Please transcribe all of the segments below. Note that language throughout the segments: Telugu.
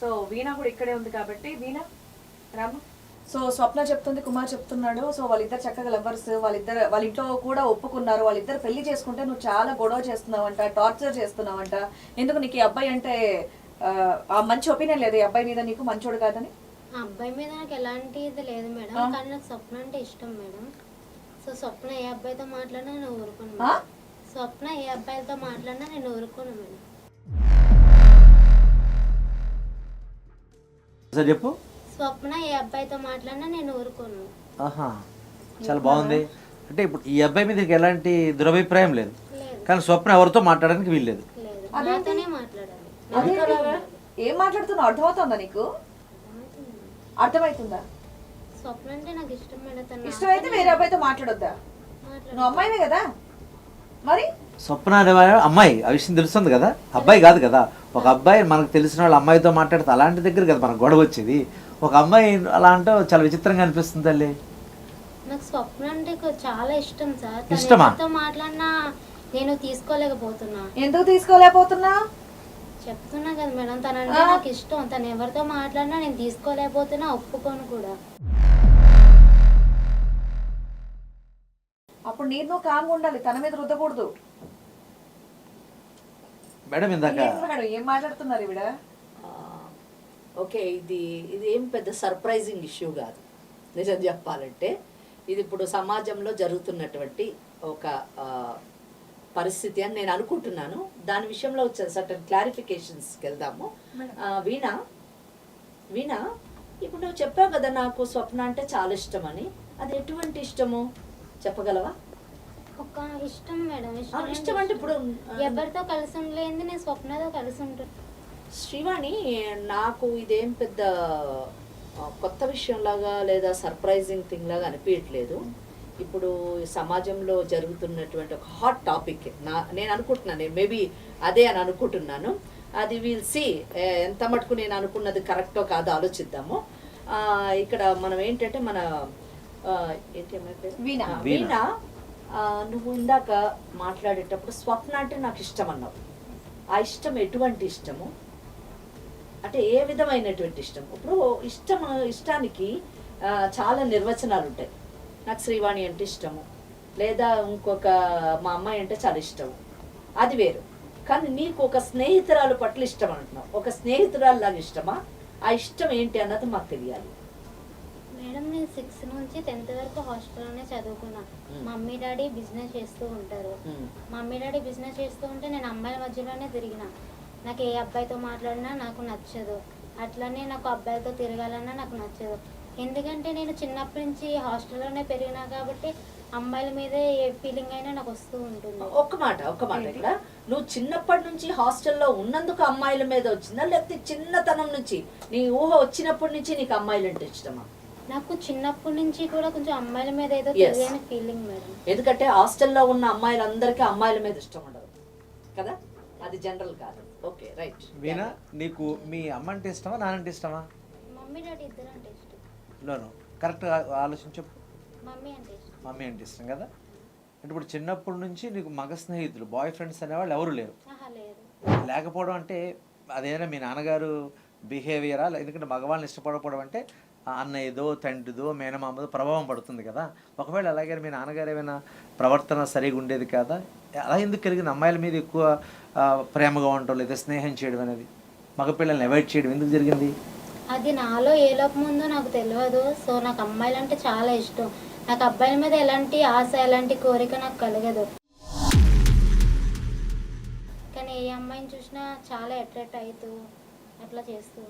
సో వీణ కూడా ఇక్కడే ఉంది కాబట్టి వీణ రామ. సో స్వప్న చెప్తుంది కుమార్ చెప్తున్నాడు. సో వాళ్ళిద్దరు చక్కగా లవర్స్ వాళ్ళిద్దరు వాళ్ళ ఇంట్లో కూడా ఒప్పుకున్నారు. వాళ్ళిద్దరు పెళ్ళి చేసుకుంటే నువ్వు చాలా గొడవ చేస్తున్నావంట టార్చర్ చేస్తున్నావంట. ఎందుకు నీకు ఈ అబ్బాయి అంటే ఆ, మంచి ఒపీనియన్ లేదు? ఈ అబ్బాయి మీద నీకు మంచోడు కాదని? ఆ అబ్బాయి మీద నాకు ఎలాంటి ఇది లేదు మేడం. కానీ నాకు స్వప్న అంటే ఇష్టం మేడం. సో స్వప్న ఏ అబ్బాయితో మాట్లాడినా నేను ఊరుకోను ఆ? మేడం. స్వప్న ఏ అబ్బాయితో మాట్లాడినా నేను ఊరుకోను మేడం. సార్ చెప్పు. స్వప్న ఏ అబ్బాయితో మాట్లాడినా నేను ఊరుకోను. ఆహా చాలా బాగుంది. అంటే ఇప్పుడు ఈ అబ్బాయి మీద ఎలాంటి దురభిప్రాయం లేదు. కానీ స్వప్న ఎవరితో మాట్లాడడానికి వీల్లేదు లేదు. నాతోనే మాట్లాడాలి? ఏం మాట్లాడుతున్నావు? అర్థమవుతుందా నీకు? అర్థమవుతుందా? స్వప్న అంటే నాకు ఇష్టం మేడం తను ఇష్టమైతే వేరే అబ్బాయితో మాట్లాడొద్దా? మాట్లాడు నువ్వు అమ్మాయివే కదా. మరి? స్వప్న అనే వాడు అమ్మాయి ఆ విషయం తెలుస్తుంది కదా? అబ్బాయి కాదు కదా? ఒక అబ్బాయి మనకు తెలిసిన వాళ్ళ అమ్మాయితో మాట్లాడితే అలాంటి దగ్గర కదా మనకు గొడవ వచ్చేది? ఒక అమ్మాయి అలా అంటే చాలా విచిత్రంగా అనిపిస్తుంది తల్లి. నాకు స్వప్న అంటే చాలా ఇష్టం సార్. ఇష్టమా? మాట్లాడినా నేను తీసుకోలేకపోతున్నా. ఎందుకు తీసుకోలేకపోతున్నా? చెప్తున్నా కదా మేడం తనంటే నాకు ఇష్టం. తను ఎవరితో మాట్లాడినా నేను తీసుకోలేకపోతున్నా ఒప్పుకోను కూడా. అప్పుడు నేను నువ్వు కామ్గా ఉండాలి తన మీద రుద్దకూడదు. మేడం ఇందాక ఏం మాట్లాడుతున్నారు ఈవిడ? ఆ, ఓకే ఇది ఇది ఏం పెద్ద సర్ప్రైజింగ్ ఇష్యూ కాదు. నిజం చెప్పాలంటే ఇది ఇప్పుడు సమాజంలో జరుగుతున్నటువంటి ఒక పరిస్థితి అని నేను అనుకుంటున్నాను. దాని విషయంలో వచ్చే సర్టన్ క్లారిఫికేషన్స్కి వెళ్దాము. వీణ వీణ ఇప్పుడు నువ్వు చెప్పావు కదా నాకు స్వప్న అంటే చాలా ఇష్టం అని అది ఎటువంటి ఇష్టము? చెప్పగలవా? ఒక ఇష్టం మేడం ఇష్టం ఇష్టం అంటే ఇప్పుడు ఎవరితో కలిసి ఉండలేంది నేను స్వప్నతో కలిసి ఉంటాను శ్రీవాణి నాకు ఇదేం పెద్ద కొత్త విషయంలాగా లేదా సర్ప్రైజింగ్ థింగ్ లాగా అనిపించట్లేదు ఇప్పుడు సమాజంలో జరుగుతున్నటువంటి ఒక హాట్ టాపిక్ నా నేను అనుకుంటున్నాను మేబీ అదే అని అనుకుంటున్నాను. అది వీల్ సి ఎంత మటుకు నేను అనుకున్నది కరెక్టో కాదో ఆలోచిద్దాము. ఆ, ఇక్కడ మనం ఏంటంటే మన ఏంటి అమ్మాయి పేరు? వీణ. వీణ నువ్వు ఇందాక మాట్లాడేటప్పుడు స్వప్న అంటే నాకు ఇష్టం అన్నావు ఆ ఇష్టం ఎటువంటి ఇష్టము? అంటే ఏ విధమైనటువంటి ఇష్టం? ఇప్పుడు ఇష్టం ఇష్టానికి చాలా నిర్వచనాలు ఉంటాయి నాకు శ్రీవాణి అంటే ఇష్టము. లేదా ఇంకొక మా అమ్మాయి అంటే చాలా ఇష్టము. అది వేరు. కానీ నీకు ఒక స్నేహితురాలు పట్ల ఇష్టం అంటున్నావు. ఒక స్నేహితురాలు లాగా ఇష్టమా? ఆ ఇష్టం ఏంటి అన్నది మాకు తెలియాలి. సిక్స్త్ నుంచి టెన్త్ వరకు హాస్టల్లోనే చదువుకున్నా. మమ్మీ డాడీ బిజినెస్ చేస్తూ ఉంటారు. మమ్మీ డాడీ బిజినెస్ చేస్తూ ఉంటే నేను అమ్మాయిల మధ్యలోనే తిరిగిన. నాకు ఏ అబ్బాయితో మాట్లాడినా నాకు నచ్చదు. అట్లనే నాకు అబ్బాయిలతో తిరగాలన్నా నాకు నచ్చదు. ఎందుకంటే నేను చిన్నప్పటి నుంచి హాస్టల్లోనే పెరిగినా కాబట్టి అమ్మాయిల మీదే ఏ ఫీలింగ్ అయినా నాకు వస్తూ ఉంటుంది. ఒక్క మాట ఒక్క మాట ఇక్కడ. నువ్వు చిన్నప్పటి నుంచి హాస్టల్లో ఉన్నందుకు అమ్మాయిల మీద వచ్చిందా? లేకపోతే చిన్నతనం నుంచి? నీ ఊహ వచ్చినప్పటి నుంచి నీకు అమ్మాయిలు అంటే ఇష్టమా? నాకు చిన్నప్పటి నుంచి కూడా కొంచెం అమ్మాయిల మీద ఏదో. తెలియని ఫీలింగ్ మేడం. ఎందుకంటే హాస్టల్లో ఉన్న అమ్మాయిలందరికీ అమ్మాయిల మీద ఇష్టం ఉండదు. కదా? అది జనరల్ కాదు. Okay right. వీణ నీకు మీ అమ్మ అంటే ఇష్టమా నానంటే ఇష్టమా? మమ్మీ డాడీ ఇద్దరు అంటే ఇష్టం లోను కరెక్ట్గా ఆలోచించు మమ్మీ అంటే ఇష్టం. మమ్మీ అంటే ఇష్టం కదా? అంటే ఇప్పుడు చిన్నప్పటి నుంచి నీకు మగ స్నేహితులు బాయ్ ఫ్రెండ్స్ అనేవాళ్ళు ఎవరు లేరు. లేకపోవడం అంటే అదేనా మీ నాన్నగారు బిహేవియరా? ఎందుకంటే మగవాళ్ళని ఇష్టపడకపోవడం అంటే అన్నయ్యదో తండ్రిదో మేనమామదో ప్రభావం పడుతుంది కదా. ఒకవేళ అలాగే మీ నాన్నగారు ఏమైనా ప్రవర్తన సరిగా ఉండేది కాదా? అలా ఎందుకు కలిగింది? అమ్మాయిల మీద ఎక్కువ ప్రేమగా ఉండటం లేదా స్నేహం చేయడం అనేది? మగపిల్లల్ని అవాయిడ్ చేయడం ఎందుకు జరిగింది? అది నాలో ఏ లోపం ఉందో నాకు తెలియదు సో నాకు అమ్మాయిలు అంటే చాలా ఇష్టం. నాకు అబ్బాయిల మీద ఎలాంటి ఆశ ఎలాంటి కోరిక నాకు కలగదు. కానీ ఏ అమ్మాయిని చూసినా చాలా అట్రాక్ట్ అవుతూ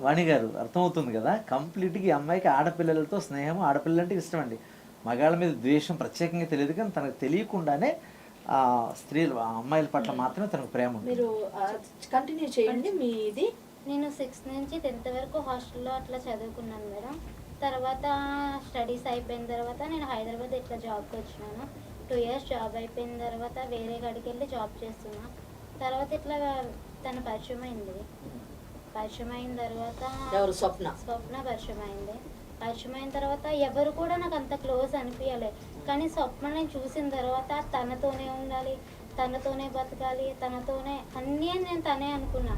వాణి గారు అర్థమవుతుంది కదా? కంప్లీట్గా ఈ అమ్మాయికి ఆడపిల్లలతో స్నేహం ఆడపిల్లలంటే ఇష్టం అండి. మగాళ్ళ మీద ద్వేషం ప్రత్యేకంగా తెలియదు కానీ తనకు తెలియకుండానే ఆ స్త్రీలు ఆ అమ్మాయిల పట్ల మాత్రమే తనకు ప్రేమ ఉంది మీరు కంటిన్యూ చేయండి. మీ ఇది నేను సిక్స్త్ నుంచి టెన్త్ వరకు హాస్టల్లో అట్లా చదువుకున్నాను మేడం. తర్వాత స్టడీస్ అయిపోయిన తర్వాత నేను హైదరాబాద్ ఇట్లా జాబ్కి వచ్చినాను. టూ ఇయర్స్ జాబ్ అయిపోయిన తర్వాత వేరే కాడికి వెళ్ళి జాబ్ చేస్తున్నా. తర్వాత ఇట్లా తన పరిచయం అయింది. పరిచయం అయిన తర్వాత ఎవరు? స్వప్న. స్వప్న పరిచయం అయింది పరిచయం అయిన తర్వాత ఎవరు కూడా నాకు అంత క్లోజ్ అనిపించలే కానీ స్వప్న నేను చూసిన తర్వాత తనతోనే ఉండాలి తనతోనే బతకాలి తనతోనే అన్నీ నేను తనే అనుకున్నా.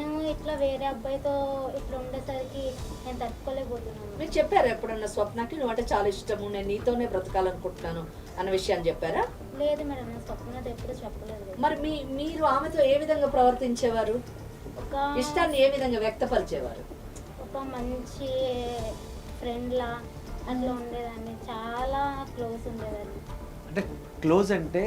తను ఇట్లా వేరే అబ్బాయితో ఇట్లా ఉండేసరికి నేను తట్టుకోలేకపోతున్నాను. మీరు చెప్పారా ఎప్పుడన్నా స్వప్నకి నువ్వంటే చాలా ఇష్టము నేను నీతోనే బ్రతకాలనుకుంటున్నాను అన్న విషయాన్ని చెప్పారా? లేదు మేడం నేను స్వప్నత ఎప్పుడు చెప్పలేదు. మరి మీ మీరు ఆమెతో ఏ విధంగా ప్రవర్తించేవారు? ఒక ఇష్టాన్ని ఏ విధంగా వ్యక్తపరిచేవారు? ఒక మంచి ఫ్రెండ్లా అట్లా ఉండేదాన్ని. చాలా క్లోజ్ ఉండేదాన్ని. అంటే క్లోజ్ అంటే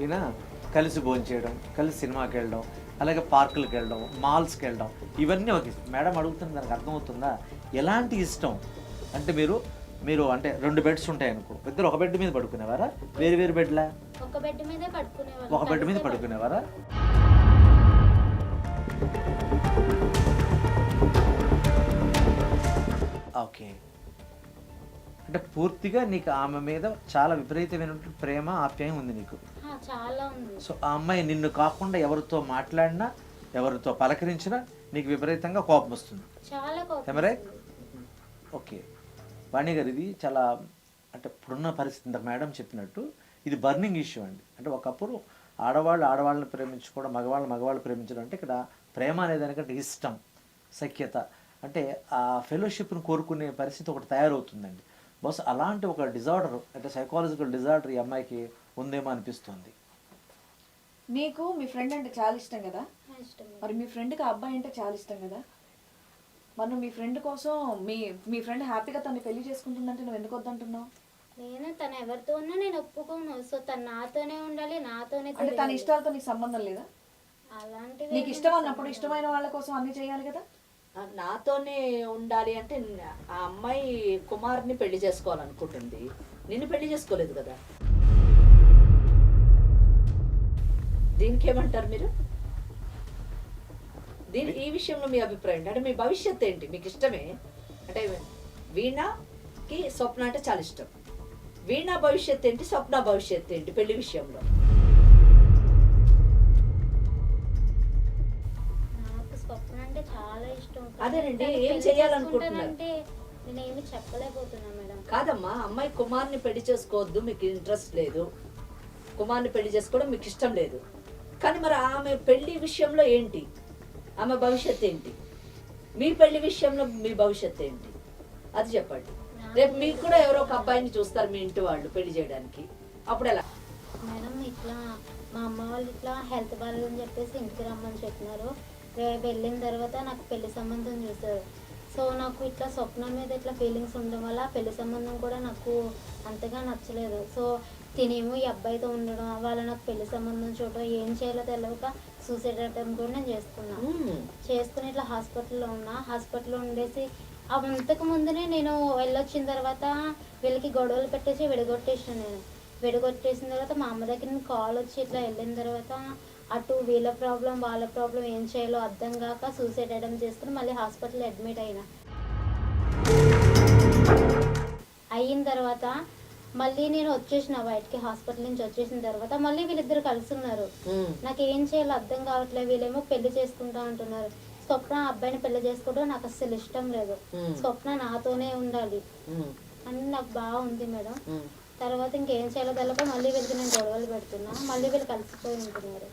ఈయన కలిసి భోంచేయడం కలిసి సినిమాకి వెళ్ళడం అలాగే పార్కులకు వెళ్ళడం మాల్స్కి వెళ్ళడం ఇవన్నీ ఒక ఇష్టం. మేడం అడుగుతుంది దానికి అర్థమవుతుందా? ఎలాంటి ఇష్టం? అంటే మీరు మీరు అంటే రెండు బెడ్స్ ఉంటాయి అనుకో. ఇద్దరు ఒక బెడ్ మీద పడుకునేవారా? వేరు వేరు బెడ్లా? ఒక బెడ్ మీదే ఒక బెడ్ మీద పడుకునేవారా? ఓకే. అంటే పూర్తిగా నీకు ఆమె మీద చాలా విపరీతమైనటువంటి ప్రేమ ఆప్యాయం ఉంది నీకు. సో ఆ అమ్మాయి నిన్ను కాకుండా ఎవరితో మాట్లాడినా ఎవరితో పలకరించినా నీకు విపరీతంగా కోపం వస్తుంది. ఓకే వాణి గారు ఇది చాలా అంటే ఇప్పుడున్న పరిస్థితి. మేడం చెప్పినట్టు ఇది బర్నింగ్ ఇష్యూ అండి. అంటే ఒకప్పుడు ఆడవాళ్ళు ఆడవాళ్ళని ప్రేమించుకోవడం మగవాళ్ళు మగవాళ్ళు ప్రేమించడం అంటే ఇక్కడ ప్రేమ అనేదానికంటే ఇష్టం సఖ్యత. అంటే ఆ ఫెలోషిప్ను కోరుకునే పరిస్థితి ఒకటి తయారవుతుందండి. బస్ అలాంటి ఒక డిజార్డర్ అంటే సైకాలజికల్ డిజార్డర్ ఈ అమ్మాయికి ఉందేమో అనిపిస్తుంది. నీకు మీ ఫ్రెండ్ అంటే చాలా ఇష్టం కదా? మరి మీ ఫ్రెండ్కి ఆ అబ్బాయి అంటే చాలా ఇష్టం కదా? మరి నువ్వు మీ ఫ్రెండ్ కోసం మీ మీ ఫ్రెండ్ హ్యాపీగా తను పెళ్ళి చేసుకుంటుందంటే నువ్వు ఎందుకు వద్దంటున్నావు? నేను? తను ఎవరితో ఉన్నా నేను ఒప్పుకోను. సో తను నాతోనే ఉండాలి నాతోనే అంటే తన. ఇష్టాలతో నీకు సంబంధం లేదా? అలాంటివి నీకు ఇష్టం అన్నప్పుడు ఇష్టమైన వాళ్ళ కోసం అన్ని చేయాలి కదా? ఆ, నాతోనే ఉండాలి అంటే ఆ అమ్మాయి కుమార్ని పెళ్ళి చేసుకోవాలనుకుంటుంది. నిన్ను పెళ్ళి చేసుకోలేదు కదా? దీనికి ఏమంటారు మీరు? దీని ఈ విషయంలో మీ అభిప్రాయం? అంటే మీ భవిష్యత్ ఏంటి? మీకు ఇష్టమే? అంటే వీణకి స్వప్న అంటే చాలా ఇష్టం. వీణ భవిష్యత్ ఏంటి? స్వప్న భవిష్యత్ ఏంటి? పెళ్ళి విషయంలో. నాకు స్వప్న అంటే చాలా ఇష్టం. అదేనండి, ఏం చేయాలనుకుంటున్నారు? చేసుకుంటానంటే నేను ఏమి చెప్పలేకపోతున్నా మేడం. కాదమ్మా. అమ్మాయి కుమార్ని పెళ్ళి చేసుకోవద్దు. మీకు ఇంట్రెస్ట్ లేదు. కుమార్ని పెళ్ళి చేసుకోవడం మీకు ఇష్టం లేదు. కానీ మరి ఆమె పెళ్ళి విషయంలో ఏంటి? ఆమె భవిష్యత్ ఏంటి? మీ పెళ్ళి విషయంలో మీ భవిష్యత్ ఏంటి? అది చెప్పండి. రేపు మీకు కూడా ఎవరో ఒక అబ్బాయిని చూస్తారు మీ ఇంటి వాళ్ళు పెళ్ళి చేయడానికి. అప్పుడు ఎలా? మేడం ఇట్లా మా అమ్మ వాళ్ళు ఇట్లా హెల్త్ బాగాలేదని చెప్పేసి ఇంటికి రమ్మని చెప్పినారు. రేపు వెళ్ళిన తర్వాత నాకు పెళ్ళి సంబంధం చూస్తారు. సో నాకు ఇట్లా స్వప్నం మీద ఇట్లా ఫీలింగ్స్ ఉండడం వల్ల పెళ్ళి సంబంధం కూడా నాకు అంతగా నచ్చలేదు. సో తినేమో ఈ అబ్బాయితో ఉండడం వాళ్ళ నాకు పెళ్ళి సంబంధం చూడడం ఏం చేయాలో తెలియక సూసైడ్ అటెంప్ట్ కూడా నేను చేసుకున్నాను. చేసుకుని ఇట్లా హాస్పిటల్లో ఉన్నా. హాస్పిటల్లో ఉండేసి అంతకు ముందునే నేను వెళ్ళొచ్చిన తర్వాత వీళ్ళకి గొడవలు పెట్టేసి విడగొట్టేసిన నేను. విడగొట్టేసిన తర్వాత మా అమ్మ దగ్గర నుంచి కాల్ వచ్చి ఇట్లా వెళ్ళిన తర్వాత అటు వీళ్ళ ప్రాబ్లం వాళ్ళ ప్రాబ్లం ఏం చేయాలో అర్థం కాక సూసైడ్ అటెంప్ట్ చేసుకుని మళ్ళీ హాస్పిటల్ అడ్మిట్ అయినా. అయిన తర్వాత మళ్ళీ నేను వచ్చేసిన బయటికి హాస్పిటల్ నుంచి వచ్చేసిన తర్వాత మళ్ళీ వీళ్ళిద్దరు కలిసి ఉన్నారు. నాకు ఏం చేయాలో అర్థం కావట్లేదు వీళ్ళేమో పెళ్ళి చేసుకుంటా అంటున్నారు స్వప్న అబ్బాయిని పెళ్ళి చేసుకోవడం నాకు అస్సలు ఇష్టం లేదు. స్వప్న నాతోనే ఉండాలి. అని నాకు బాగుంది మేడం. తర్వాత ఇంకేం చేయాలో తెలియక మళ్ళీ వీళ్ళకి నేను గొడవలు పెడుతున్నా మళ్ళీ వీళ్ళు కలిసిపోయి ఉంటున్నారు.